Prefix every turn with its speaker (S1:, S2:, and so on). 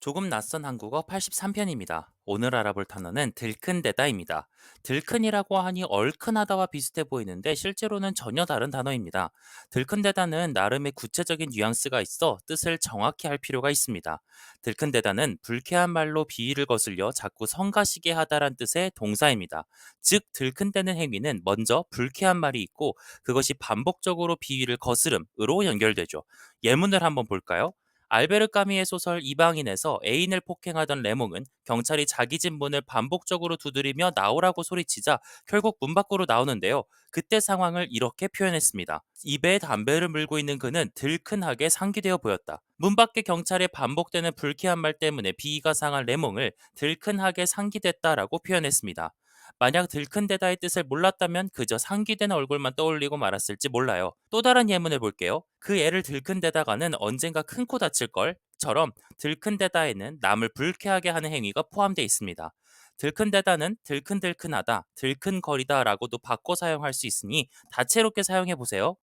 S1: 조금 낯선 한국어 83편입니다. 오늘 알아볼 단어는 들큰대다입니다. 들큰이라고 하니 얼큰하다와 비슷해 보이는데 실제로는 전혀 다른 단어입니다. 들큰대다는 나름의 구체적인 뉘앙스가 있어 뜻을 정확히 할 필요가 있습니다. 들큰대다는 불쾌한 말로 비위를 거슬려 자꾸 성가시게 하다란 뜻의 동사입니다. 즉 들큰대는 행위는 먼저 불쾌한 말이 있고 그것이 반복적으로 비위를 거스름으로 연결되죠. 예문을 한번 볼까요? 알베르 까미의 소설 이방인에서 애인을 폭행하던 레몽은 경찰이 자기 집 문을 반복적으로 두드리며 나오라고 소리치자 결국 문 밖으로 나오는데요. 그때 상황을 이렇게 표현했습니다. 입에 담배를 물고 있는 그는 들큰하게 상기되어 보였다. 문 밖에 경찰의 반복되는 불쾌한 말 때문에 비위가 상한 레몽을 들큰하게 상기됐다라고 표현했습니다. 만약 들큰대다의 뜻을 몰랐다면 그저 상기된 얼굴만 떠올리고 말았을지 몰라요. 또 다른 예문을 볼게요. 그 애를 들큰대다가는 언젠가 큰 코 다칠 걸? 처럼 들큰대다에는 남을 불쾌하게 하는 행위가 포함되어 있습니다. 들큰대다는 들큰들큰하다, 들큰거리다라고도 바꿔 사용할 수 있으니 다채롭게 사용해 보세요.